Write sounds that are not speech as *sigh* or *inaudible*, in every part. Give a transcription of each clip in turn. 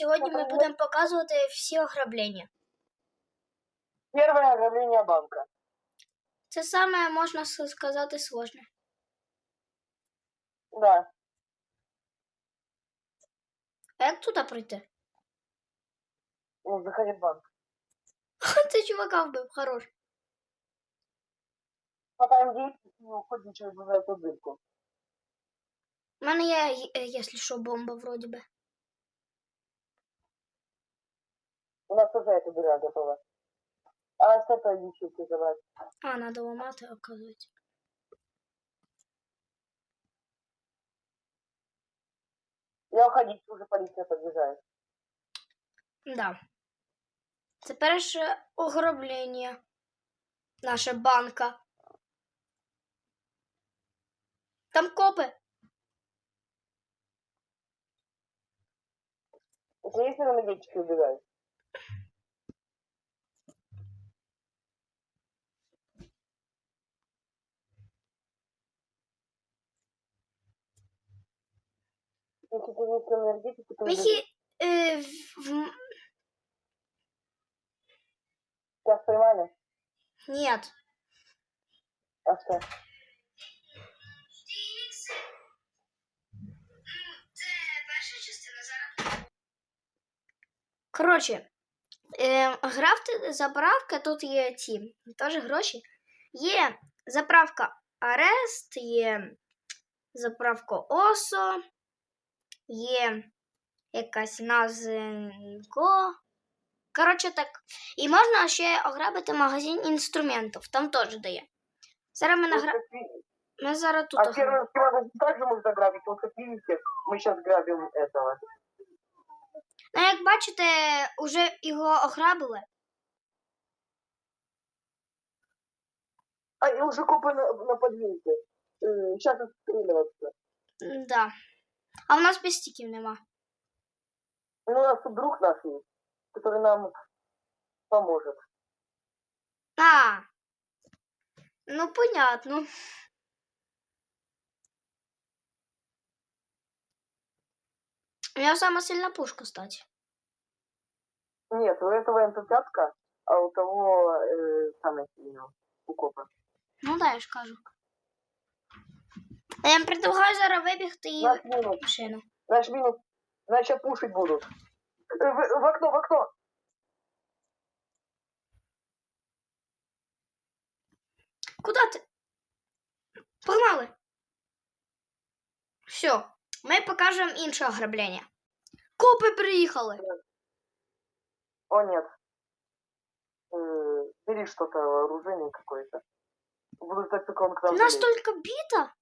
сьогодні ми будемо показувати всі ограблення. Первое ограбление банка. Це саме можна с- сказати сложне. Да. А як туди пройти? Ну, заходи в банк. *laughs* Це чувака вбив, хорош. Потом иди и уходи через эту дырку. У мене є, е, якщо що, бомба вроді би. У нас уже эта дыра готова. А с этой ячейки забрать. А, надо ламати, оказується. Я уходить, уже полиция подъезжает. Да. Це перше ограблення. Наша банка. Там копи. Если есть энергетики убегают. Если ты есть энергетики, то Міхі. Е, в... в- Тебя поймали? Нет. А что? Коротше, е, графти заправка, тут є ці теж гроші. Є заправка Арест, є заправка Осо, є якась Назенко. Коротше так. І можна ще ограбити магазин інструментів, там теж дає. Зараз ми, награ... Ми зараз тут А ограбимо. фермерский магазин также можно грабить. Вот как видите, мы сейчас грабим этого. Ну, як бачите, вже його ограбили. А, и уже копы на, на подъезде. Сейчас отстреливаться. Да. А в нас пістиків нема. Ну, у нас тут друг наш есть, который нам поможет. А. Ну, понятно. У меня самая сильная пушка, кстати. Нет, у этого МП-5, а у того э, самое сильное, у копа. Ну да, я ж кажу. А Я їм предлагаю зараз вибігти і Наш минус, машину. наш минус, значит пушить будут. Э, В, в окно, в окно. Куда ти? Погнали. Все, ми покажемо інше ограблення. Копи приїхали. О, нет. Э, бери что-то, оружие какое-то. Буду ждать, пока он к нам Нас залезет. тільки біта.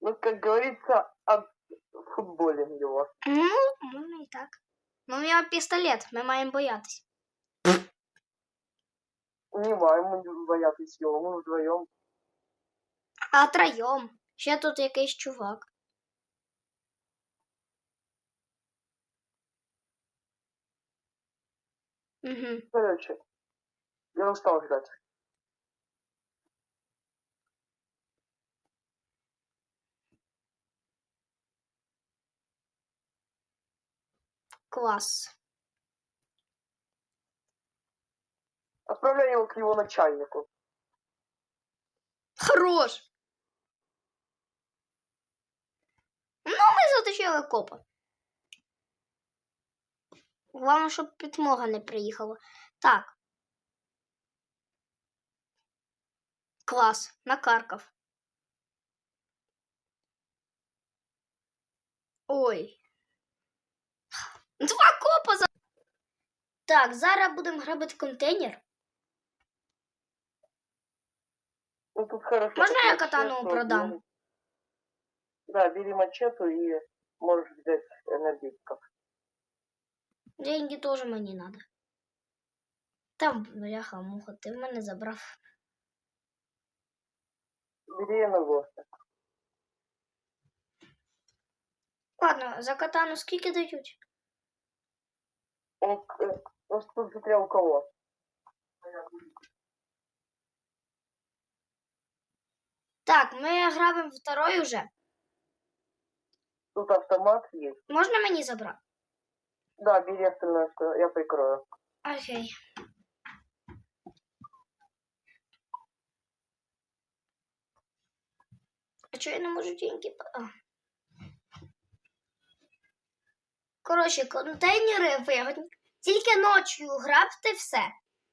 Ну, как говорится, отфутболим его. Ну, можна і так. Ну, у нього пістолет, ми маємо боятись. Не маємо боятись його, ми вдвоєм. А троєм. Ще тут якийсь чувак. Угу. Короче, я устал ждать. Класс. Отправляй его к его начальнику. Хорош. Ну, ми заточили копа. Головне, щоб підмога не приїхала. Так. Клас. Накаркав. Ой. Два копа за. Так, зараз будемо грабити контейнер. Ну, тут хорошо. Можно я катану продам? Да, бери мачету и можешь взять энергетиков. Деньги теж мені надо. Там, бляха, муха, ти в мене забрав. Бери энергоста. Ладно, за катану скільки дають? Он, к- э, ну, тут смотря у кого. Так, ми грабимо второй уже. Тут автомат есть. Можна мені забрати? Да, бери остальное, что я прикрою. Окей. А чого я не можу деньги? А. Коротше, контейнери вигодні. Тільки ночі грабте все.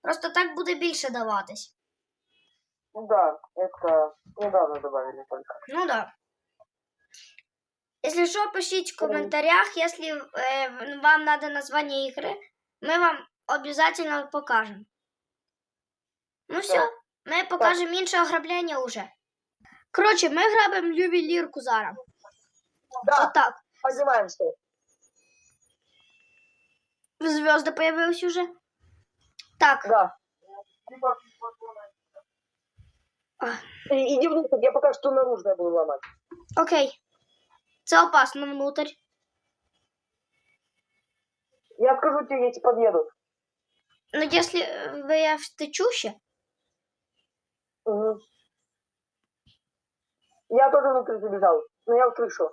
Просто так буде більше даватись. Ну да, это недавно добавили только. Ну да. Если что, пишите в комментариях, если э, вам надо название игры, мы вам обязательно покажем. Ну все, ми покажемо інше ограблення уже. Коротше, ми грабимо ювелірку зараз. Да, Отак. поднимаемся. Звезди появились уже. Так, Да. А. И, иди внутрь, я пока что наружное буду ломать. окей. Це опасно внутрь. Я скажу тебе, если подъеду. Ну, якщо е, я втечу ще. Мгм. Я тоже внутрь забежал, но я услышал.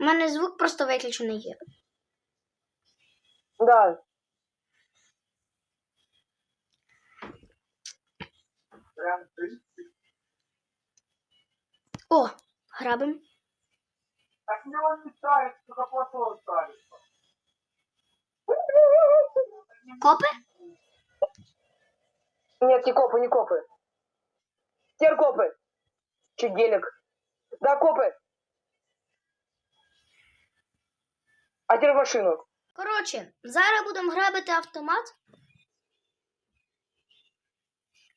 У мене звук просто виключений є. Да. О, грабим. Так мне он не ставит, только платон ставит. Копи? Нет, не копы, не копы. Теперь копы. Чуть гелик. Да, копы. А теперь в машину. Коротше, зараз будемо грабити автомат.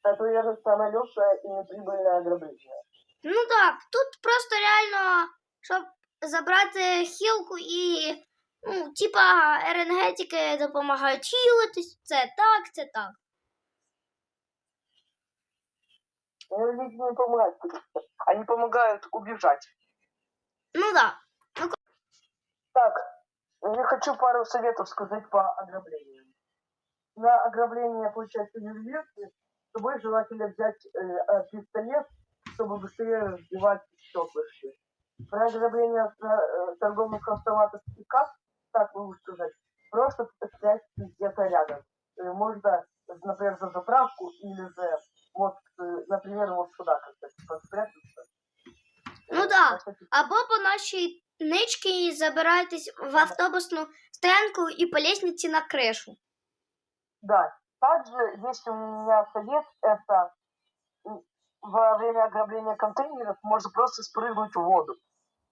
Это, наверное, самое легкое и неприбыльное ограбление. Ну так, тут просто реально, щоб забрати хілку і, ну, типа, енергетики допомагають хілитись. Це так, це так. Люди не помогают. Они помогают убежать. Ну так. Так, я хочу пару советов сказать по ограблениям. На ограбление, получается, ювелирки, с собой желательно взять э, э, пистолет, чтобы быстрее разбивать стеклышки. Про ограбление э, э, торговых автоматов и касс, так могу сказать, просто стоять где-то рядом. Э, Можно, например, за заправку или же, вот, э, например, вот сюда как-то типа, спрятаться. Ну Э, да. на всякий Або по нашій ничці забираєтесь в автобусну стоянку і по лестниці на кришу. Да. Также, если у меня совет, это м, во время ограбления контейнеров можно просто спрыгнуть в воду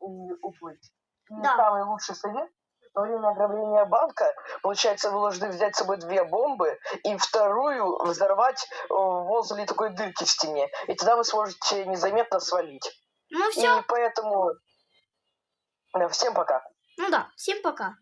и уплыть. И Да. самый лучший совет во время ограбления банка, получается, вы должны взять с собой две бомбы и вторую взорвать э, возле такой дырки в стене. И тогда вы сможете незаметно свалить. Ну все, И поэтому... Всем пока. ну да, всім пока.